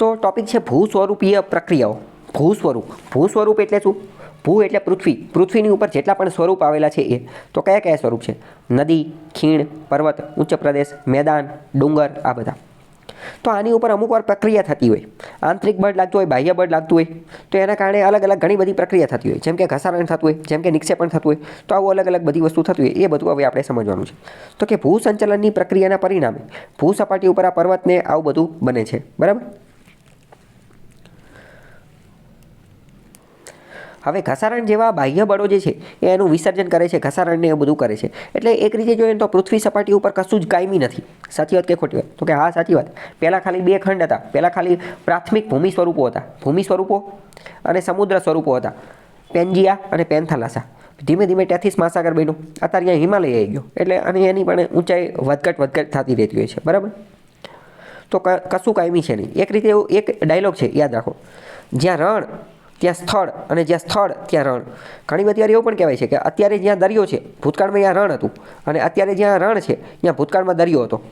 તો ટોપિક છે ભૂ સ્વરૂપીય પ્રક્રિયાઓ. ભૂ સ્વરૂપ ભૂ સ્વરૂપ એટલે શું? ભૂ એટલે પૃથ્વી. પૃથ્વીની ઉપર જેટલા પણ સ્વરૂપ આવેલા છે એ. તો કયા કયા સ્વરૂપ છે? નદી, ખીણ, પર્વત, ઉચ્ચ પ્રદેશ, મેદાન, ડુંગર, આ બધા. તો આની ઉપર અમુક વાર પ્રક્રિયા થતી હોય. આંતરિક બળ લાગતું હોય, બાહ્ય બળ લાગતું હોય, તો એના કારણે અલગ અલગ ઘણી બધી પ્રક્રિયા થતી હોય. જેમ કે ઘસારણ થતું હોય, જેમ કે નિક્ષેપણ થતું હોય, તો આવું અલગ અલગ બધી વસ્તુ થતી હોય. એ બધું હવે આપણે સમજવાનું છે. તો કે ભૂ સંચલનની પ્રક્રિયાના પરિણામે ભૂ સપાટી ઉપર આ પર્વતને આવું બધું બને છે. બરાબર? હવે ઘસારણ જેવા બાહ્ય બળો જે છે, એ એનું વિસર્જન કરે છે, ઘસારણને એ બધું કરે છે. એટલે એક રીતે જોઈએ તો પૃથ્વી સપાટી ઉપર કશું જ કાયમી નથી. સાચી વાત કે ખોટી વાત? તો કે હા, સાચી વાત. પહેલાં ખાલી બે ખંડ હતા. પહેલાં ખાલી પ્રાથમિક ભૂમિ સ્વરૂપો હતા. ભૂમિ સ્વરૂપો અને સમુદ્ર સ્વરૂપો હતા. પેન્જિયા અને પેન્થાલાસા. ધીમે ધીમે જ મહાસાગર બન્યું. અત્યારે અહીંયા હિમાલય આવી ગયો. એટલે અને એની પણ ઊંચાઈ વધઘટ વધઘટ થતી રહેતી હોય છે. બરાબર? તો કશું કાયમી છે નહીં. એક રીતે એવું એક ડાયલોગ છે, યાદ રાખો. જ્યાં રણ ત્યાં સ્થળ અને જ્યાં સ્થળ, ત્યાં રણ. ઘણી બધી વાર એવું પણ કહેવાય છે કે અત્યારે જ્યાં દરિયો છે, ભૂતકાળમાં ત્યાં રણ હતું અને અત્યારે જ્યાં રણ છે, ત્યાં ભૂતકાળમાં દરિયો હતો.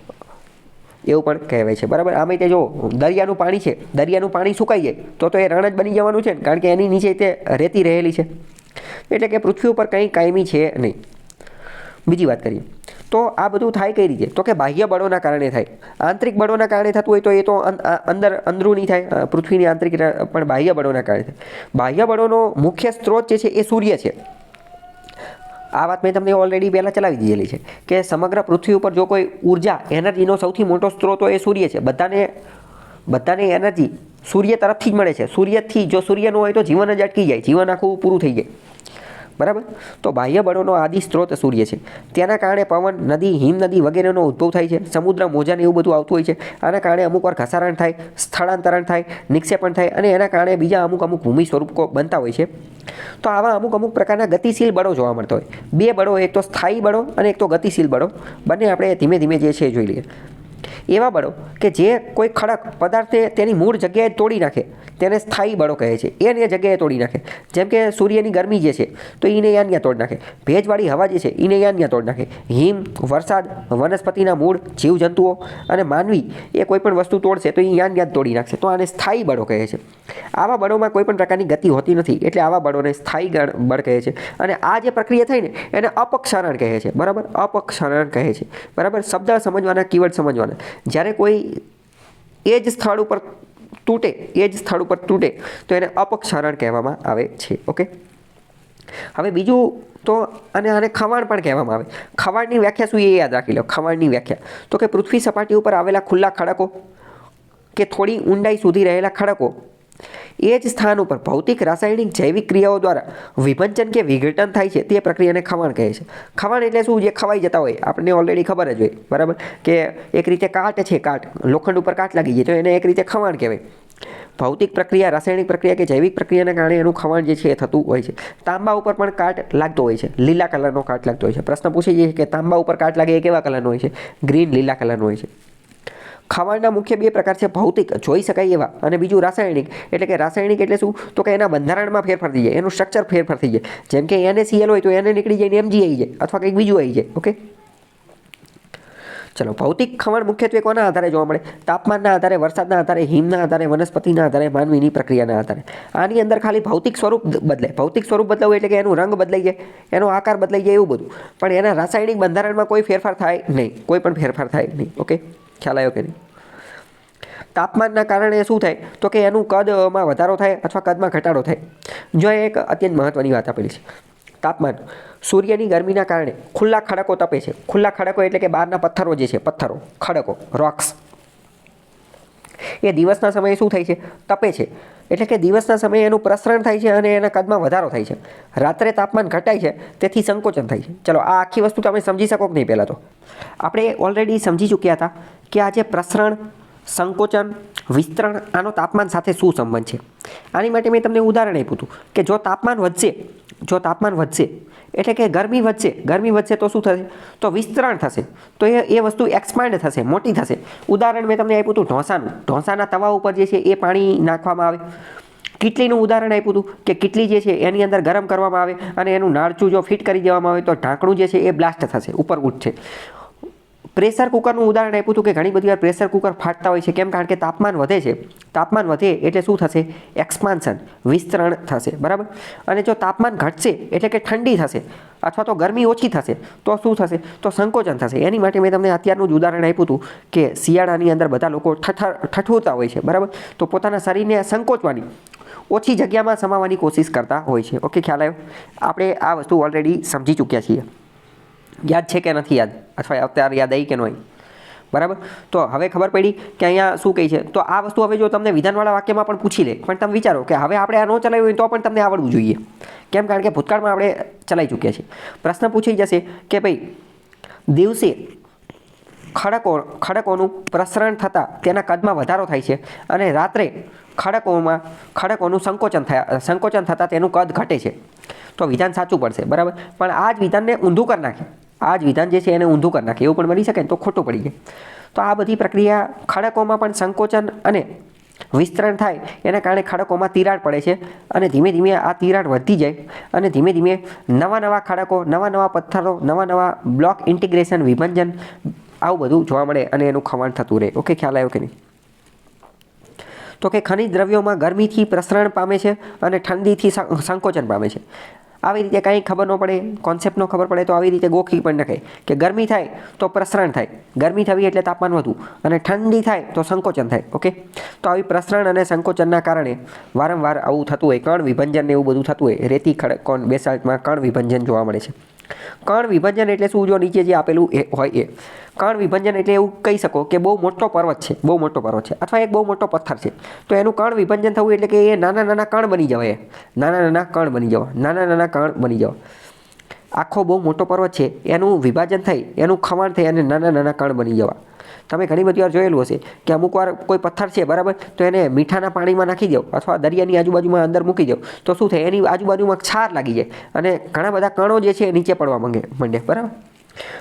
એવું પણ કહેવાય છે. બરાબર? આમે તે જો દરિયાનું પાણી છે, દરિયાનું પાણી સુકાઈ જાય, તો તો એ રણ જ બની જવાનું છે ને? કારણ કે એની નીચે તે રેતી રહેલી છે. એટલે કે પૃથ્વી ઉપર કંઈ કાયમી છે નહીં. બીજી વાત કરીએ. તો આ બધું થાય કઈ રીતે? તો કે બાહ્ય બળોના કારણે થાય. આંતરિક બળોના કારણે થતું હોય તો એ તો અંદર અંદરૂની થાય પૃથ્વીની આંતરિક પણ બાહ્ય બળોના કારણે થાય. બાહ્ય બળોનો મુખ્ય સ્ત્રોત જે છે એ સૂર્ય છે. આ વાત મેં તમને ઓલરેડી પહેલાં ચલાવી દીધેલી છે કે સમગ્ર પૃથ્વી ઉપર જો કોઈ ઊર્જા એનર્જીનો સૌથી મોટો સ્ત્રોત એ સૂર્ય છે. બધાને બધાને એનર્જી સૂર્ય તરફથી જ મળે છે. સૂર્યથી, જો સૂર્ય ન હોય તો જીવન જ અટકી જાય. જીવન આખું પૂરું થઈ જાય. બરાબર? તો બાહ્ય બળોનો આદિ સ્ત્રોત સૂર્ય છે. તેના કારણે પવન, નદી, હિમ નદી વગેરેનો ઉદ્ભવ થાય છે. સમુદ્ર, મોજાને એવું બધું આવતું હોય છે. આના કારણે અમુક વાર ઘસારણ થાય, સ્થળાંતરણ થાય, નિક્ષેપણ થાય અને એના કારણે બીજા અમુક અમુક ભૂમિ સ્વરૂપો બનતા હોય છે. તો આવા અમુક અમુક પ્રકારના ગતિશીલ બળો જોવા મળતા હોય. બે બળો, એક તો સ્થાયી બળો અને એક તો ગતિશીલ બળો. બંને આપણે ધીમે ધીમે જે છે એ જોઈ લઈએ. એવા બળો કે જે કોઈ ખડક પદાર્થે તેની મૂળ જગ્યાએ તોડી નાખે. તેને સ્થાયી બળો કહે છે. એને એ જગ્યાએ તોડી નાખે. જેમ કે સૂર્યની ગરમી જે છે, તો એને યાન ત્યાં તોડી નાખે. ભેજવાળી હવા જે છે એને યાન ત્યાં તોડી નાખે. હિમ, વરસાદ, વનસ્પતિના મૂળ, જીવજંતુઓ અને માનવી એ કોઈપણ વસ્તુ તોડશે તો એ યાન યાદ તોડી નાખશે. તો આને સ્થાયી બળો કહે છે. આવા બળોમાં કોઈપણ પ્રકારની ગતિ હોતી નથી, એટલે આવા બળોને સ્થાયી બળ કહે છે. અને આ જે પ્રક્રિયા થઈ ને, એને અપક્ષરણ કહે છે. બરાબર? અપક્ષરણ કહે છે. બરાબર? શબ્દ સમજવાના, કીવર્ડ સમજવાના. જ્યારે કોઈ એ જ સ્થળ ઉપર તૂટે, એ જ સ્થળ ઉપર તૂટે, તો એને અપક્ષરણ કહેવામાં આવે છે, ઓકે? હવે બીજું તો અને આને ખવાણ પણ કહેવામાં આવે. ખવાણની વ્યાખ્યા શું એ યાદ રાખી લો, ખવાણની વ્યાખ્યા. તો કે પૃથ્વી સપાટી ઉપર આવેલા ખુલ્લા ખડકો કે થોડી ઊંડાઈ સુધી રહેલા ખડકો એ જ સ્થાન ઉપર ભૌતિક રાસાયણિક જૈવિક ક્રિયાઓ દ્વારા વિભંજન કે વિઘટન થાય છે તે પ્રક્રિયાને ખવાણ કહે છે. ખવાણ એટલે શું? જે ખવાઈ જતા હોય. આપણને ઓલરેડી ખબર જ હોય. બરાબર? કે એક રીતે કાટ છે કાટ. લોખંડ ઉપર કાટ લાગી જાય. તો એને એક રીતે ખવાણ કહેવાય. ભૌતિક પ્રક્રિયા, રાસાયણિક પ્રક્રિયા કે જૈવિક પ્રક્રિયાના કારણે એનું ખવાણ જે છે એ થતું હોય છે. તાંબા ઉપર પણ કાટ લાગતો હોય છે. લીલા કલરનો કાટ લાગતો હોય છે. પ્રશ્ન પૂછી છે કે તાંબા ઉપર કાટ લાગે એ કેવા કલરનો હોય છે? ગ્રીન લીલા કલરનો હોય છે. ખાવાના મુખ્ય બે પ્રકાર છે, ભૌતિક, જોઈ શકાય એવા, અને બીજું રાસાયણિક. એટલે કે રાસાયણિક એટલે શું? તો કે એના બંધારણમાં ફેરફાર થઈ જાય, એનું સ્ટ્રક્ચર ફેરફાર થઈ જાય. જેમ કે એને સીએલ હોય તો એને નીકળી જાય ને એમજી આવી જાય, અથવા કંઈક બીજું આવી જાય ઓકે ચલો, ભૌતિક ખમણ મુખ્યત્વે કોના આધારે જોવા મળે? તાપમાનના આધારે, વરસાદના આધારે, હિમના આધારે, વનસ્પતિના આધારે, માનવીની પ્રક્રિયાના આધારે. આની અંદર ખાલી ભૌતિક સ્વરૂપ બદલે ભૌતિક સ્વરૂપ બદલાવું એટલે કે એનું રંગ બદલાઈ જાય, એનો આકાર બદલાઈ જાય એવું બધું. પણ એના રાસાયણિક બંધારણમાં કોઈ ફેરફાર થાય નહીં, કોઈ પણ ફેરફાર થાય નહીં ઓકે ખ્યાલ આવ્યો કે નહીં? તાપમાનના કારણે શું થાય? તો કે એનું કદમાં વધારો થાય અથવા કદમાં ઘટાડો થાય. જો એક અત્યંત મહત્ત્વની વાત આપેલી છે. તાપમાન. સૂર્યની ગરમીના કારણે ખુલ્લા ખડકો તપે છે. ખુલ્લા ખડકો એટલે કે બહારના પથ્થરો જે છે, પથ્થરો, ખડકો રોક્સ એ દિવસના સમયે શું થાય છે? તપે છે. એટલે કે દિવસના સમયે એનું પ્રસરણ થાય છે અને એના કદમાં વધારો થાય છે. રાત્રે તાપમાન ઘટાય છે, તેથી સંકોચન થાય છે. ચલો, આ આખી વસ્તુ તમે સમજી શકો કે નહીં પહેલાં તો. આપણે ઓલરેડી સમજી ચૂક્યા હતા કે આ જે પ્રસરણ, સંકોચન, વિસ્તરણ, આનો તાપમાન સાથે શું સંબંધ છે? આની માટે મેં તમને ઉદાહરણ આપ્યું હતું કે જો તાપમાન વધશે જો તાપમાન વધશે, એટલે કે ગરમી વધશે ગરમી વધશે તો શું થશે? તો વિસ્તરણ થશે. તો એ એ વસ્તુ એક્સપાન્ડ થશે, મોટી થશે. ઉદાહરણ મેં તમને આપ્યું હતું ઢોસાનું. ઢોસાના તવા ઉપર જે છે એ પાણી નાખવામાં આવે. કીટલીનું ઉદાહરણ આપ્યું હતું કે કીટલી જે છે એની અંદર ગરમ કરવામાં આવે અને એનું નાળચું જો ફિટ કરી દેવામાં આવે તો ઢાંકણું જે છે એ બ્લાસ્ટ થશે, ઉપર ઉઠશે. પ્રેશર કુકરનું ઉદાહરણ આપ્યું હતું કે ઘણી બધી વાર પ્રેશર કુકર ફાટતા હોય છે. કેમ? કારણ કે તાપમાન વધે છે. તાપમાન વધે એટલે શું થશે? એક્સપાન્શન, વિસ્તરણ થશે. બરાબર? અને જો તાપમાન ઘટશે એટલે કે ઠંડી થશે અથવા તો ગરમી ઓછી થશે, તો શું થશે? તો સંકોચન થશે. એની માટે મેં તમને અત્યારનું જ ઉદાહરણ આપ્યું હતું કે શિયાળાની અંદર બધા લોકો ઠઠર ઠઠુરતા હોય છે. બરાબર? તો પોતાના શરીરને સંકોચવાની, ઓછી જગ્યામાં સમાવવાની કોશિશ કરતા હોય છે. ઓકે, ખ્યાલ આવ્યો? આપણે આ વસ્તુ ઓલરેડી સમજી ચૂક્યા છીએ. યાદ છે કે નથી યાદ? અથવા અત્યારે યાદ આવી કે ન હોય બરાબર? તો હવે ખબર પડી કે અહીંયા શું કહે છે? તો આ વસ્તુ હવે જો તમને વિધાનવાળા વાક્યમાં પણ પૂછી લે, પણ તમે વિચારો કે હવે આપણે આ ન ચલાવ્યું હોય તો પણ તમને આવડવું જોઈએ. કેમ? કારણ કે ભૂતકાળમાં આપણે ચલાવી ચૂક્યા છીએ. પ્રશ્ન પૂછી જશે કે ભાઈ, દિવસે ખડકો, ખડકોનું પ્રસરણ થતાં તેના કદમાં વધારો થાય છે અને રાત્રે ખડકોમાં, ખડકોનું સંકોચન થયા, સંકોચન થતાં તેનું કદ ઘટે છે. તો વિધાન સાચું પડશે, બરાબર? પણ આ જ વિધાનને ઊંધું કરી નાખે. આ જ વિધાન જે છે એને ઊંધું કરી નાખે, એવું પણ બની શકે તો ખોટું પડી જાય. તો આ બધી પ્રક્રિયા ખડકોમાં પણ સંકોચન અને વિસ્તરણ થાય, એના કારણે ખડકોમાં તિરાડ પડે છે અને ધીમે ધીમે આ તિરાડ વધતી જાય અને ધીમે ધીમે નવા નવા ખડકો, નવા નવા પથ્થરો, નવા નવા બ્લોક ઇન્ટિગ્રેશન, વિભંજન આવું બધું જોવા મળે અને એનું ખવાણ થતું રહે. ઓકે, ખ્યાલ આવ્યો કે નહીં? તો કે ખનિજ દ્રવ્યોમાં ગરમીથી પ્રસરણ પામે છે અને ઠંડીથી સંકોચન પામે છે. આવી રીતે કાંઈ ખબર ન પડે કોન્સેપ્ટ ન ખબર પડે, તો આવી રીતે ગોખી પણ નખાય કે ગરમી થાય તો પ્રસરણ થાય. ગરમી થવી એટલે તાપમાન વધવું. અને ઠંડી થાય તો સંકોચન થાય. ઓકે? તો આવી પ્રસરણ અને સંકોચનના કારણે વારંવાર આવું થતું હોય કણ વિભંજન એવું બધું થતું હોય, રેતી ખડ કોણ બેસાલ્ટમાં કણ વિભંજન જોવા મળે છે. કણ વિભંજન એટલે શું? જો નીચે જે આપેલું એ હોય એ. કણ વિભંજન એટલે એવું કહી શકો કે બહુ મોટો પર્વત છે, બહુ મોટો પર્વત છે, અથવા એક બહુ મોટો પથ્થર છે. તો એનું કણ વિભંજન થવું એટલે કે એ નાના નાના કણ બની જવા એ. નાના નાના કણ બની જવા નાના નાના કણ બની જવા આખો બહુ મોટો પર્વત છે, એનું વિભાજન થઈ, એનું ખમણ થઈ અને નાના નાના કણ બની જવા તમે ઘણી બધી વાર જોયેલું હશે કે અમુક વાર કોઈ પથ્થર છે, બરાબર? તો એને મીઠાના પાણીમાં નાખી દો અથવા દરિયાની આજુબાજુમાં અંદર મૂકી દો. તો શું થાય? એની આજુબાજુમાં છાર લાગી જાય અને ઘણા બધા કણો જે છે એ નીચે પડવા માંગે માંડે, બરાબર?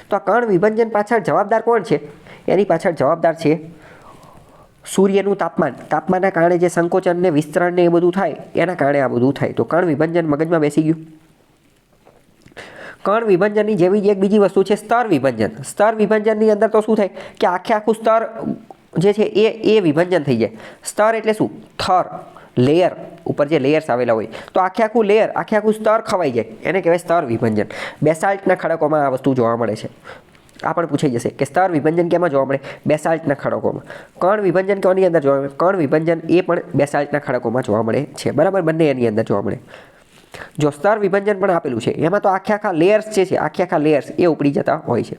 તો આ કણ વિભંજન પાછળ જવાબદાર કોણ છે? એની પાછળ જવાબદાર છે સૂર્યનું તાપમાન. તાપમાનના કારણે જે સંકોચન ને વિસ્તરણ ને એ બધું થાય, એના કારણે આ બધું થાય. તો કણ વિભંજન મગજમાં બેસી ગયું. કણ વિભંજનની જેવી જ એક બીજી વસ્તુ છે સ્તર વિભંજન. સ્તર વિભંજનની અંદર તો શું થાય કે આખે આખું સ્તર જે છે એ એ વિભંજન થઈ જાય. સ્તર એટલે શું? થર, લેયર, ઉપર જે લેયર્સ આવેલા હોય. તો આખે આખું લેયર, આખે આખું સ્તર ખવાઈ જાય. એને કહેવાય સ્તર વિભંજન. બેસાલ્ટના ખડકોમાં આ વસ્તુ જોવા મળે છે. આ પણ પૂછાઈ જશે કે સ્તર વિભંજન કેમાં જોવા મળે? બેસાલ્ટના ખડકોમાં. કણ વિભંજન કોની અંદર જોવા મળે? કણ વિભંજન એ પણ બેસાલ્ટના ખડકોમાં જોવા મળે છે. બરાબર? બંને એની અંદર જોવા મળે. જો સ્તર વિભંજન પણ આપેલું છે, એમાં તો આખે આખા લેયર્સ જે છે, આખે આખા લેયર્સ એ ઉપડી જતા હોય છે.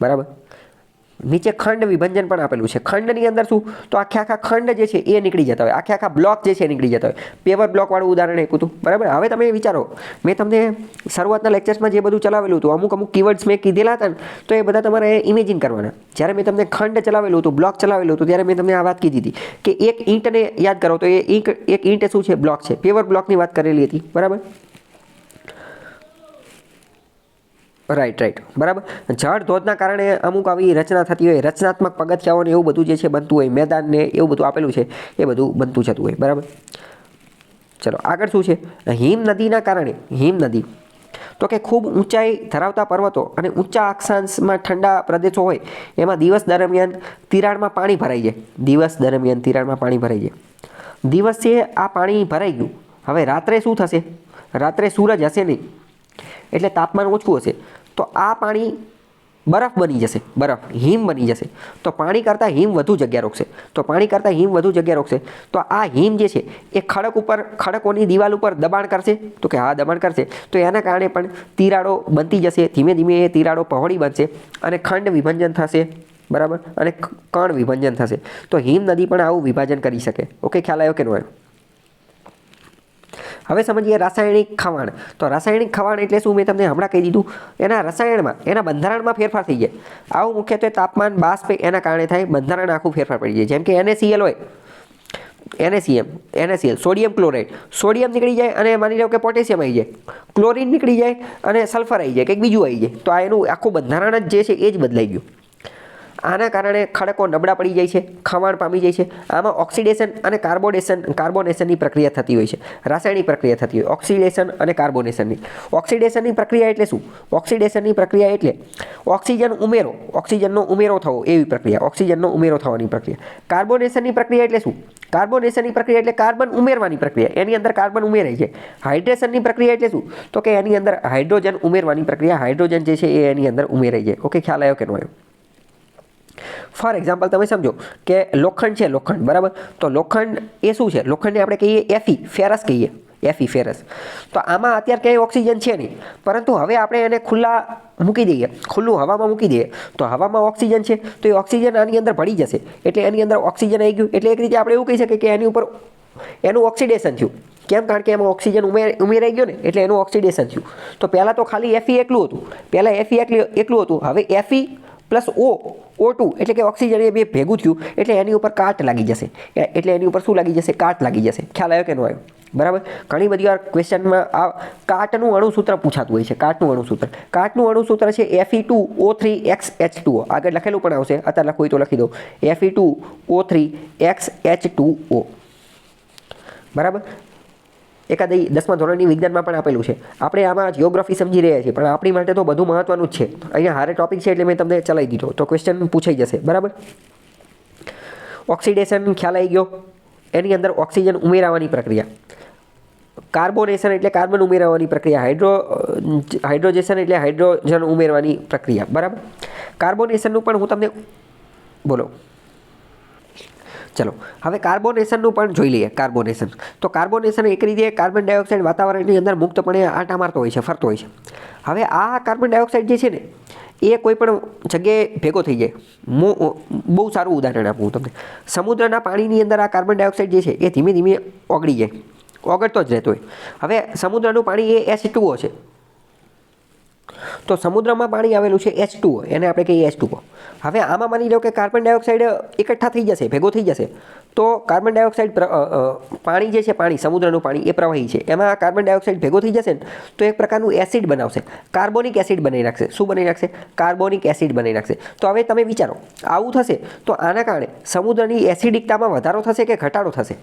બરાબર? નીચે ખંડ વિભંજન પણ આપેલું છે. ખંડની અંદર શું? તો આખે આખા ખંડ જે છે એ નીકળી જતા હોય. આખે આખા બ્લોક જે છે નીકળી જતા હોય. પેવર બ્લોકવાળું ઉદાહરણ આપ્યું હતું. બરાબર? હવે તમે વિચારો. મેં તમને શરૂઆતના લેક્ચર્સમાં જે બધું ચલાવેલું હતું, અમુક અમુક કીવર્ડ્સ મેં કીધેલા હતા ને, તો એ બધા તમારે ઇમેજિન કરવાના. જ્યારે મેં તમને ખંડ ચલાવેલું હતું, બ્લોક ચલાવેલું હતું, ત્યારે મેં તમને આ વાત કીધી હતી કે એક ઈંટને યાદ કરો. તો એ એક ઈંટ શું છે? બ્લોક છે. પેવર બ્લોકની વાત કરેલી હતી. બરાબર? રાઈટ રાઈટ બરાબર? જળ ધોધના કારણે અમુક આવી રચના થતી હોય, રચનાત્મક પગથિયાઓને એવું બધું જે છે બનતું હોય મેદાન ને એવું બધું આપેલું છે, એ બધું બનતું જતું હોય, બરાબર? ચલો, આગળ શું છે? હિમ નદીના કારણે હિમ નદી તો કે ખૂબ ઊંચાઈ ધરાવતા પર્વતો અને ઊંચા અક્ષાંશમાં ઠંડા પ્રદેશો હોય, એમાં દિવસ દરમિયાન તિરાડમાં પાણી ભરાઈ જાય. દિવસ દરમિયાન તિરાડમાં પાણી ભરાઈ જાય. દિવસે આ પાણી ભરાઈ ગયું. હવે રાત્રે શું થશે? રાત્રે સૂરજ હશે નહીં. એટલે તાપમાન ઓછું હશે, તો આ પાણી બરફ બની જશે, બરફ, હિમ બની જશે. તો પાણી કરતાં હિમ વધુ જગ્યા રોકશે. તો પાણી કરતાં હિમ વધુ જગ્યા રોકશે. તો આ હિમ જે છે, એ ખડક ઉપર, ખડકોની દિવાલ ઉપર દબાણ કરશે. તો કે હા, દબાણ કરશે. તો એના કારણે પણ તિરાડો બનતી જશે. ધીમે ધીમે એ તિરાડો પહોળી બનશે અને ખંડ વિભંજન થશે. બરાબર? અને કણ વિભંજન થશે. તો હિમ નદી પણ આવું વિભાજન કરી શકે. ઓકે, ખ્યાલ આવ્યો કે નો આવ્યો? હવે સમજીએ રાસાયણિક ખવાણ. તો રાસાયણિક ખવાણ એટલે શું? મેં તમને હમણાં કહી દીધું. એના રસાયણમાં, એના બંધારણમાં ફેરફાર થઈ જાય. આવું મુખ્યત્વે તાપમાન, બાષ્પ, એના કારણે થાય, બંધારણ આખું ફેરફાર પડી જાય. જેમ કે એનએસીએલ હોય. N A C M N A C L sodium chloride sodium નીકળી જાય અને માની લો કે પોટેશિયમ આવી જાય. ક્લોરીન નીકળી જાય અને સલ્ફર આવી જાય, કંઈક બીજું આવી જાય. તો આ એનું આખું બંધારણ જ જે છે, એ જ બદલાઈ ગયું. આના કારણે ખડકો નબળા પડી જાય છે ખવાણ પામી જાય છે. આમાં ઓક્સિડેશન અને કાર્બોડેશન, કાર્બોનેશનની પ્રક્રિયા થતી હોય છે. રાસાયણિક પ્રક્રિયા થતી હોય. ઓક્સિડેશન અને કાર્બોનેશનની. ઓક્સિડેશનની પ્રક્રિયા એટલે શું? ઓક્સિડેશનની પ્રક્રિયા એટલે ઓક્સિજન ઉમેરો. ઓક્સિજનનો ઉમેરો થવો. એવી પ્રક્રિયા. ઓક્સિજનનો ઉમેરો થવાની પ્રક્રિયા. કાર્બોનેશનની પ્રક્રિયા એટલે શું? કાર્બોનેશનની પ્રક્રિયા એટલે કાર્બન ઉમેરવાની પ્રક્રિયા. એની અંદર કાર્બન ઉમેરાય છે. હાઇડ્રેશનની પ્રક્રિયા એટલે શું? તો કે એની અંદર હાઇડ્રોજન ઉમેરવાની પ્રક્રિયા. હાઇડ્રોજન જે છે એ એની અંદર ઉમેરાઈ જાય ઓકે, ખ્યાલ આવ્યો કે નો આવ્યો? ફોર એક્ઝામ્પલ તમે સમજો કે લોખંડ છે લોખંડ, બરાબર? તો લોખંડ એ શું છે? લોખંડને આપણે કહીએ એફી ફેરસ કહીએ, એફી ફેરસ તો આમાં અત્યારે ક્યાંય ઓક્સિજન છે નહીં. પરંતુ હવે આપણે એને ખુલ્લા મૂકી દઈએ, ખુલ્લું હવામાં મૂકી દઈએ, તો હવામાં ઓક્સિજન છે, તો એ ઓક્સિજન આની અંદર ભળી જશે. એટલે એની અંદર ઓક્સિજન આવી ગયું. એટલે એક રીતે આપણે એવું કહી શકીએ કે એની ઉપર એનું ઓક્સિડેશન થયું. કેમ? કારણ કે એમાં ઓક્સિજન ઉમેર, ઉમેરાઈ ગયો ને, એટલે એનું ઓક્સિડેશન થયું. તો પહેલાં તો ખાલી એફી એકલું હતું. પહેલાં એફી એકલું એકલું હતું. હવે એફી પ્લસ ઓ ઓ ટુ એટલે કે ઓક્સિજન એ બે ભેગું થયું એટલે એની ઉપર કાટ લાગી જશે. એટલે એની ઉપર શું લાગી જશે? કાટ લાગી જશે. ખ્યાલ આવ્યો કે ન આવ્યો? બરાબર? ઘણી બધી વાર ક્વેશ્ચનમાં આ કાટનું અણુસૂત્ર પૂછાતું હોય છે. કાટનું અણુસૂત્ર. કાટનું અણુસૂત્ર છે F E two O three X H two આગળ લખેલું પણ આવશે. અત્યારે લખવું તો લખી દો F E two O three X H two O બરાબર? એકાદી દસમા ધોરણની વિજ્ઞાનમાં પણ આપેલું છે. આપણે આમાં જિયોગ્રાફી સમજી રહ્યા છીએ, પણ આપણી માટે તો બધું મહત્વનું જ છે. અહીંયા હારે ટોપિક છે એટલે મેં તમને ચલાવી દીધો. તો ક્વેશ્ચન પૂછાઈ જશે. બરાબર? ઓક્સિડેશન ખ્યાલ આવી ગયો. એની અંદર ઓક્સિજન ઉમેરાવાની પ્રક્રિયા. કાર્બોનેશન એટલે કાર્બન ઉમેરવાની પ્રક્રિયા. હાઇડ્રો હાઇડ્રોજેશન એટલે હાઇડ્રોજન ઉમેરવાની પ્રક્રિયા. બરાબર? કાર્બોનેશનનું પણ હું તમને બોલો. ચલો, હવે કાર્બોનેશનનું પણ જોઈ લઈએ, કાર્બોનેશન. તો કાર્બોનેશન એક રીતે કાર્બન ડાયોક્સાઇડ વાતાવરણની અંદર મુક્તપણે આંટા મારતો હોય છે, ફરતો હોય છે. હવે આ કાર્બન ડાયોક્સાઇડ જે છે ને, એ કોઈ પણ જગ્યાએ ભેગો થઈ જાય. બહુ સારું ઉદાહરણ આપું તમને. સમુદ્રના પાણીની અંદર આ કાર્બન ડાયોક્સાઇડ જે છે, એ ધીમે ધીમે ઓગળી જાય. ઓગળતો જ રહેતો હોય. હવે સમુદ્રનું પાણી એ એચ ટુઓ છે. તો સમુદ્રમાં પાણી આવેલું છે એચ ટુ એને આપણે કહીએ એચ ટુઓ હવે આમાં માની લો કે કાર્બન ડાયોક્સાઇડ એકઠા થઈ જશે, ભેગો થઈ જશે. તો કાર્બન ડાયોક્સાઇડ પાણી જે છે, પાણી, સમુદ્રનું પાણી, એ પ્રવાહી છે. એમાં કાર્બન ડાયોક્સાઇડ ભેગો થઈ જશે ને, તો એક પ્રકારનું એસિડ બનાવશે. કાર્બોનિક એસિડ બનાવી રાખશે શું બનાવી રાખશે કાર્બોનિક એસિડ બનાવી રાખશે તો હવે તમે વિચારો, આવું થશે, તો આના કારણે સમુદ્રની એસિડિકતામાં વધારો થશે કે ઘટાડો થશે?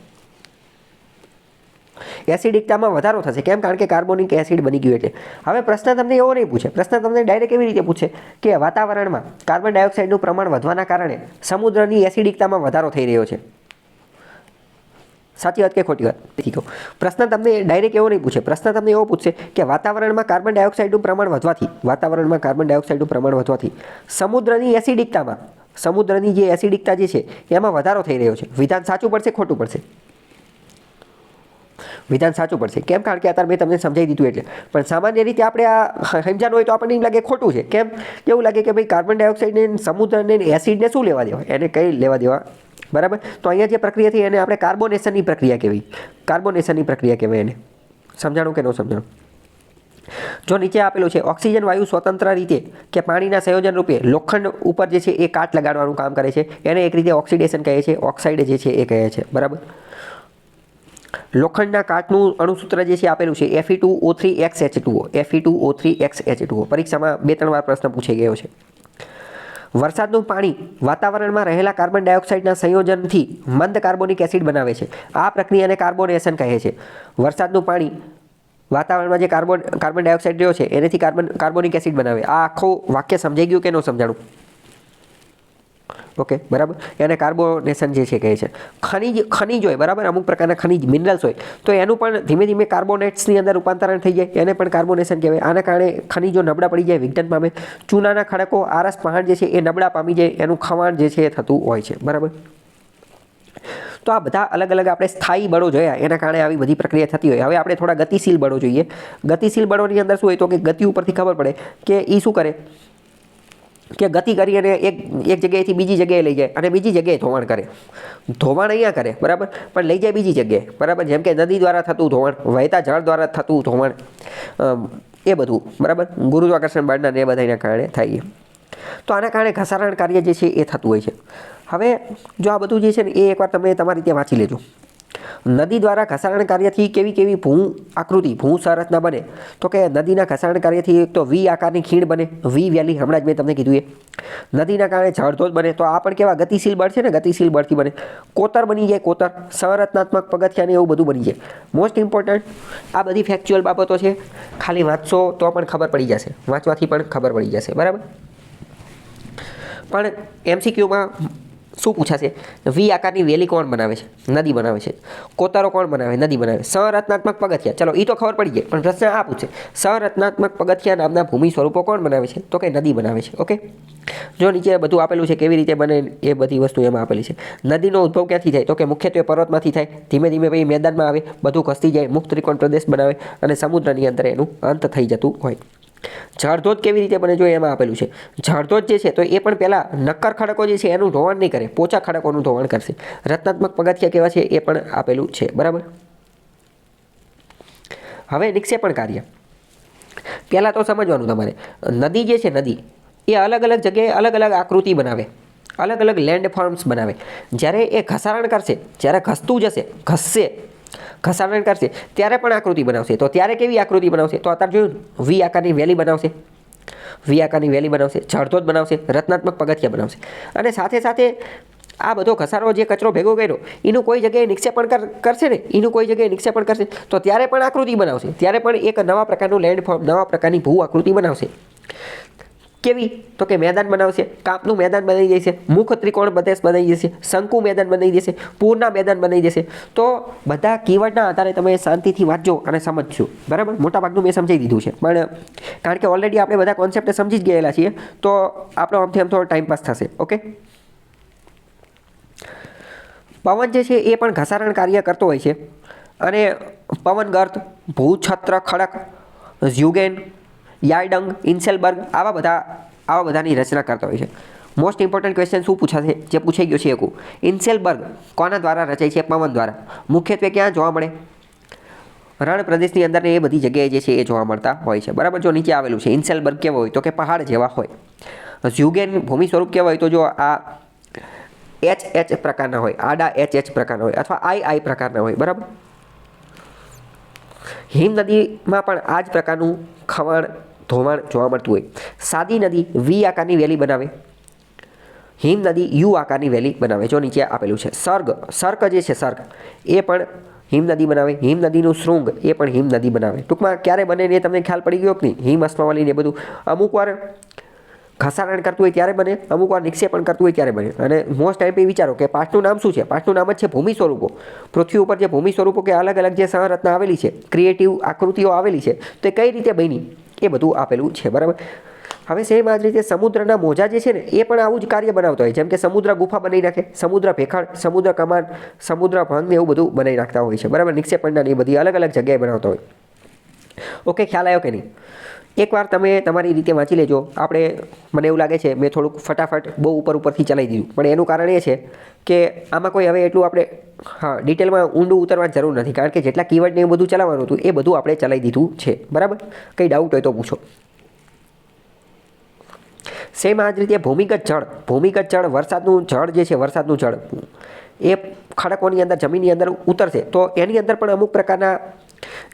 એસિડિકતામાં વધારો થશે. કેમ? કારણ કે કાર્બોનિક એસિડ બની ગયું એટલે. હવે પ્રશ્ન તમને એવો નહીં પૂછે. પ્રશ્ન તમને ડાયરેક્ટ એવી રીતે પૂછે કે વાતાવરણમાં કાર્બન ડાયોક્સાઇડનું પ્રમાણ વધવાના કારણે સમુદ્રની એસિડિકતામાં વધારો થઈ રહ્યો છે. સાચી વાત કે ખોટી વાત? કહું. પ્રશ્ન તમને ડાયરેક્ટ એવો નહીં પૂછે. પ્રશ્ન તમને એવો પૂછશે કે વાતાવરણમાં કાર્બન ડાયોક્સાઇડનું પ્રમાણ વધવાથી, વાતાવરણમાં કાર્બન ડાયોક્સાઇડનું પ્રમાણ વધવાથી સમુદ્રની એસિડિકતામાં સમુદ્રની જે એસિડિકતા જે છે, એમાં વધારો થઈ રહ્યો છે. વિધાન સાચું પડશે, ખોટું પડશે? વિધાન સાચું પડશે કેમ? કારણ કે અત્યારે મેં તમને સમજાવી દીધું એટલે. પણ સામાન્ય રીતે આપણે આ સમજાનું હોય તો આપણને એમ લાગે ખોટું છે. કેમ? કેવું લાગે કે ભાઈ કાર્બન ડાયોક્સાઇડને સમુદ્રને એસિડને શું લેવા દેવા? એને કઈ લેવા દેવા? બરાબર? તો અહીંયા જે પ્રક્રિયા થઈ એને આપણે કાર્બોનેશનની પ્રક્રિયા કહેવી કાર્બોનેશનની પ્રક્રિયા કહેવાય એને. સમજાણું કે ન સમજાણું? જો નીચે આપેલું છે, ઓક્સિજન, વાયુ સ્વતંત્ર રીતે કે પાણીના સંયોજન રૂપે લોખંડ ઉપર જે છે એ કાટ લગાડવાનું કામ કરે છે. એને એક રીતે ઓક્સિડેશન કહે છે. ઓક્સાઇડ જે છે એ કહે છે. બરાબર? લોખંડના કાટનું અણુસૂત્ર જે છે આપેલું છે F E two O three X H two O F E two O three X H two O પરીક્ષામાં બે ત્રણ વાર પ્રશ્ન પૂછાઈ ગયો છે. વરસાદનું પાણી વાતાવરણમાં રહેલા કાર્બન ડાયોક્સાઇડના સંયોજનથી મંદ કાર્બોનિક એસિડ બનાવે છે. આ પ્રક્રિયાને કાર્બોનેશન કહે છે. વરસાદનું પાણી વાતાવરણમાં જે કાર્બન કાર્બન ડાયોક્સાઇડ રહ્યો છે, એનાથી કાર્બન, કાર્બોનિક એસિડ બનાવે. આ આખો વાક્ય સમજાઈ ગયું કે ન સમજાણું? ઓકે બરાબર? એને કાર્બોનેશન જે છે કહે છે. ખનિજ ખનિજ હોય, બરાબર? અમુક પ્રકારના ખનિજ મિનરલ્સ હોય. તો એનું પણ ધીમે ધીમે કાર્બોનેટ્સની અંદર રૂપાંતરણ થઈ જાય. એને પણ કાર્બોનેશન કહેવાય. આના કારણે ખનિજો નબળા પડી જાય વિઘટન પામે. ચૂનાના ખડકો, આરસ પહાણ જે છે એ નબળા પામી જાય. એનું ખવાણ જે છે એ થતું હોય છે. બરાબર? તો આ બધા અલગ અલગ આપણે સ્થાયી બળો જોયા. એના કારણે આવી બધી પ્રક્રિયા થતી હોય. હવે આપણે થોડા ગતિશીલ બળો જોઈએ. ગતિશીલ બળોની અંદર શું હોય તો કે ગતિ ઉપરથી ખબર પડે કે એ શું કરે? કે ગતિ કરી અને એક એક જગ્યાએથી બીજી જગ્યાએ લઈ જાય અને બીજી જગ્યાએ ધોવાણ કરે. ધોવાણ અહીંયા કરે, બરાબર? પણ લઈ જાય બીજી જગ્યાએ, બરાબર? જેમ કે નદી દ્વારા થતું ધોવાણ, વહેતા જળ દ્વારા થતું ધોવાણ એ બધું, બરાબર? ગુરુત્વાકર્ષણ બળના ને બધાના કારણે થાય તો આના કારણે ઘસારણ કાર્ય જે છે એ થતું હોય છે. હવે જો આ બધું જે છે ને એ એકવાર તમે તમારી રીતે વાંચી લેજો. નદી દ્વારા ઘસારણ કાર્યથી કેવી કેવી ભૂ આકૃતિ, ભૂ સંરચના બને? તો કે નદીના ઘસારણ કાર્યથી એક તો વી આકારની ખીણ બને. વી વેલી, હમણાં જ મેં તમને કીધું એ. નદીના કારણે જળધોધ બને. તો આ પણ કેવા ગતિશીલ બળ છે ને? ગતિશીલ બળથી બને. કોતર બની જાય, કોતર. સંરચનાત્મક પગથિયાને એવું બધું બની જાય. મોસ્ટ ઇમ્પોર્ટન્ટ આ બધી ફેક્ચ્યુઅલ બાબતો છે. ખાલી વાંચશો તો પણ ખબર પડી જશે. વાંચવાથી પણ ખબર પડી જશે. બરાબર? પણ એમસીક્યુમાં શું પૂછાશે વી આકારની વેલી કોણ બનાવે છે? નદી બનાવે છે. કોતરો કોણ બનાવે? નદી બનાવે. સંરચનાત્મક પગથિયા. ચલો એ તો ખબર પડી જાય પણ પ્રશ્ન આ પૂછે. સંરચનાત્મક પગથિયા નામના ભૂમિ સ્વરૂપો કોણ બનાવે છે? તો કે નદી બનાવે છે. ઓકે? જો નીચે બધું આપેલું છે, કેવી રીતે બને એ બધી વસ્તુ એમાં આપેલી છે. નદીનો ઉદ્ભવ ક્યાંથી થાય? તો કે મુખ્યત્વે પર્વતમાંથી થાય. ધીમે ધીમે પછી મેદાનમાં આવે, બધું ઘસતી જાય મુક્ત ત્રિકોણ પ્રદેશ બનાવે અને સમુદ્રની અંદર એનું અંત થઈ જતું હોય. જળધોધ કેવી રીતે બને જો એમાં આપેલું છે? જળધોધ જે છે, તો એ પણ પહેલાં નક્કર ખડકો જે છે, એનું ધોવાણ નહીં કરે, પોચા ખડકોનું ધોવાણ કરશે. રચનાત્મક પગથિયા કેવા છે, એ પણ આપેલું છે, બરાબર? હવે નિક્ષેપણ કાર્ય. પહેલાં તો સમજવાનું તમારે, નદી જે છે, નદી, એ અલગ અલગ જગ્યાએ અલગ અલગ આકૃતિ બનાવે, અલગ અલગ લેન્ડ ફોર્મ્સ બનાવે. જ્યારે એ ઘસારણ કરશે, જ્યારે ઘસતું જશે, ઘસશે ઘસારણ કરશે. ત્યારે પણ આકૃતિ બનાવશે. તો ત્યારે કેવી આકૃતિ બનાવશે? તો અત્યારે જોયું વી આકારની વેલી બનાવશે. વી આકારની વેલી બનાવશે. જળધોધ બનાવશે. રચનાત્મક પગથિયા બનાવશે. અને સાથે સાથે આ બધો ઘસારો જે કચરો ભેગો કર્યો, એનું કોઈ જગ્યાએ નિક્ષેપણ કરશે ને? એનું કોઈ જગ્યાએ નિક્ષેપણ કરશે? તો ત્યારે પણ આકૃતિ બનાવશે. ત્યારે પણ એક નવા પ્રકારનું લેન્ડફોર્મ નવા પ્રકારની ભૂ આકૃતિ બનાવશે. કેવી? તો કે મેદાન બનાવશે, કાપનું મેદાન બનાવી દેશે, મુખ ત્રિકોણ પ્રદેશ બનાવી દેશે, શંકુ મેદાન બનાવી દેશે, પૂરના મેદાન બનાવી દેશે. તો બધા કીવર્ડના આધારે તમે શાંતિથી વાંચજો અને સમજજો. બરાબર? મોટાભાગનું મેં સમજાવી દીધું છે. પણ કારણ કે ઓલરેડી આપણે બધા કોન્સેપ્ટ સમજી જ ગયેલા છીએ, તો આપણો આમથી આમ થોડો ટાઈમ પાસ થશે ઓકે પવન જે છે એ પણ ઘસારણ કાર્ય કરતો હોય છે. અને પવન ગર્ત, ભૂછત્ર, ખડક ઝ્યુગેન યાર્ડંગ, ઇન્સેલબર્ગ આવા બધા આવા બધાની રચના કરતા હોય છે. મોસ્ટ ઇમ્પોર્ટન્ટ ક્વેશ્ચન શું પૂછાશે? જે પૂછાઈ ગયો છે એકું ઇન્સેલબર્ગ કોના દ્વારા રચાય છે? પવન દ્વારા. મુખ્યત્વે ક્યાં જોવા મળે? રણ પ્રદેશની અંદર એ બધી જગ્યાએ જે છે એ જોવા મળતા હોય છે. બરાબર? જો નીચે આવેલું છે. ઇન્સેલબર્ગ કેવો હોય તો કે પહાડ જેવા હોય. ઝ્યુગેન ભૂમિ સ્વરૂપ કેવા હોય તો જો આ એચ એચ પ્રકારના હોય, આડા એચ એચ પ્રકારના હોય અથવા આઈ આઈ પ્રકારના હોય. બરાબર? હિમ નદીમાં પણ આ જ પ્રકારનું ખવણ ધોવાણ જોવા મળતું હોય. સાદી નદી વી આકારની વેલી બનાવે. હિમ નદી યુ આકારની વેલી બનાવે, જો નીચે આપેલું છે. સર્ગ, સર્ક જે છે સર્ગ એ પણ હિમ નદી બનાવે. હિમ નદીનું શૃંગ, એ પણ હિમ નદી બનાવે. ટૂંકમાં ક્યારે બને એ તમને ખ્યાલ પડી ગયો કે નહીં? હિમ અસ્માવાલી ને બધું અમુક વાર ઘસારણ કરતું હોય ત્યારે બને, અમુક વાર નિક્ષેપણ કરતું હોય ત્યારે બને. અને મોસ્ટ ટાઈમ એ વિચારો કે પાઠનું નામ શું છે? પાઠનું નામ જ છે ભૂમિ સ્વરૂપો. પૃથ્વી ઉપર જે ભૂમિ સ્વરૂપો કે અલગ અલગ જે સંરચના આવેલી છે ક્રિએટિવ આકૃતિઓ આવેલી છે, તો એ કઈ રીતે બની? એ બધું આપેલું છે, બરાબર? હવે સેમ આ જ રીતે સમુદ્રના મોજા જે છે ને, એ પણ આવું જ કાર્ય બનાવતા હોય જેમ કે સમુદ્ર ગુફા બનાવી નાખે, સમુદ્ર ભેખાણ સમુદ્ર કમાન, સમુદ્ર ભંગ એવું બધું બનાવી નાખતા હોય છે. બરાબર? નિક્ષેપણના એ બધી અલગ અલગ જગ્યાએ બનાવતા હોય. ઓકે ખ્યાલ આવ્યો કે નહીં? એકવાર તમે તમારી રીતે વાંચી લેજો. આપણે, મને એવું લાગે છે, મેં થોડુંક ફટાફટ બહુ ઉપર ઉપરથી ચલાવી દીધું. પણ એનું કારણ એ છે કે આમાં કોઈ હવે એટલું આપણે, હા ડિટેલમાં ઊંડું ઉતરવાની જરૂર નથી. કારણ કે જેટલા કીવર્ડ ને એ બધું ચલાવવાનું હતું, એ બધું આપણે ચલાવી દીધું છે. બરાબર? કંઈ ડાઉટ હોય તો પૂછો. સેમ આ જ રીતે ભૂમિગત જળ. ભૂમિગત જળ, વરસાદનું જળ જે છે, વરસાદનું જળ, એ ખડકોની અંદર, જમીનની અંદર ઉતરશે. તો એની અંદર પણ અમુક પ્રકારના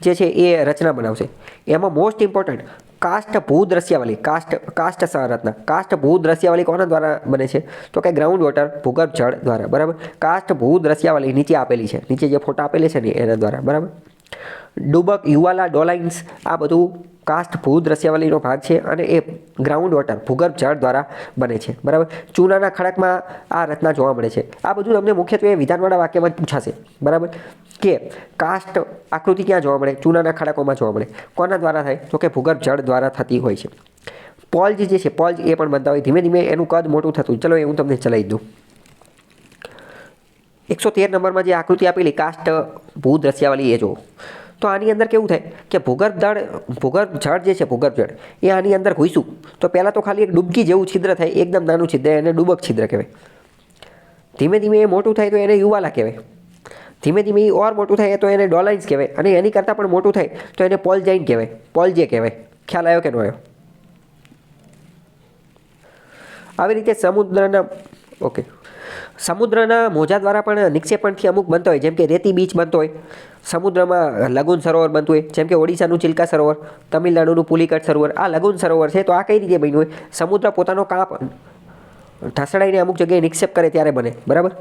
જે છે એ રચના બનાવશે. એમાં મોસ્ટ ઇમ્પોર્ટન્ટ કાસ્ટ ભૂદ્રશ્યાવલી કાસ્ટ કાસ્ટ સંરચના કાસ્ટ ભૂદ્રશ્યાવલી કોના દ્વારા બને છે? તો કે ગ્રાઉન્ડ વોટર ભૂગર્ભ જળ દ્વારા, બરાબર? કાસ્ટ ભૂદ્રશ્યાવલી નીચે આપેલી છે. નીચે જે ફોટા આપેલી છે ને એના દ્વારા, બરાબર? ડુબક, યુવાલા, ડોલાઇન્સ, આ બધું કાસ્ટ ભૂદ્રશ્યાવલીનો ભાગ છે અને એ ગ્રાઉન્ડ વોટર ભૂગર્ભ જળ દ્વારા બને છે, બરાબર? ચૂનાના ખડકમાં આ રચના જોવા મળે છે. આ બધું તમને મુખ્યત્વે વિધાનવાળા વાક્યમાં જ પૂછાશે, બરાબર? કે કાસ્ટ આકૃતિ ક્યાં જોવા મળે? ચૂનાના ખડકોમાં જોવા મળે. કોના દ્વારા થાય? તો કે ભૂગર્ભ જળ દ્વારા થતી હોય છે. પોલ્જ જે છે, પોલ્જ એ પણ બનતા હોય. ધીમે ધીમે એનું કદ મોટું થતું. ચલો એ હું તમને ચલાવી દઉં. એકસો તેર નંબરમાં જે આકૃતિ આપેલી કાસ્ટ ભૂદ્રશ્યાવલી, એ જુઓ. તો આની અંદર કેવું થાય કે ભૂગર્ભ દળ, ભૂગર્ભ જળ જે છે, ભૂગર્ભ જળ, એ આની અંદર ઘૂસું તો પહેલાં તો ખાલી એક ડૂબકી જેવું છિદ્ર થાય, એકદમ નાનું છિદ્ર, એને ડૂબક છિદ્ર કહેવાય. ધીમે ધીમે એ મોટું થાય તો એને યુવાલા કહેવાય. ધીમે ધીમે એ ઓર મોટું થાય તો એને ડોલાઇન્સ કહેવાય. અને એની કરતાં પણ મોટું થાય તો એને પોલજાઇન કહેવાય. પોલજે કહેવાય. ખ્યાલ આવ્યો કે ન આવ્યો? આવી રીતે સમુદ્રના, ઓકે. સમુદ્રના મોજા દ્વારા પણ નિક્ષેપણથી અમુક બનતો હોય. જેમ કે રેતી બીચ બનતો હોય. સમુદ્રમાં લગુન સરોવર બનતું હોય. જેમ કે ઓડિશાનું ચિલ્કા સરોવર, તમિલનાડુનું પુલિકટ સરોવર. આ લગુન સરોવર છે તો આ કઈ રીતે બન્યું હોય? સમુદ્ર પોતાનો કાપ ઢસડાઈને અમુક જગ્યાએ નિક્ષેપ કરે ત્યારે બને. બરાબર?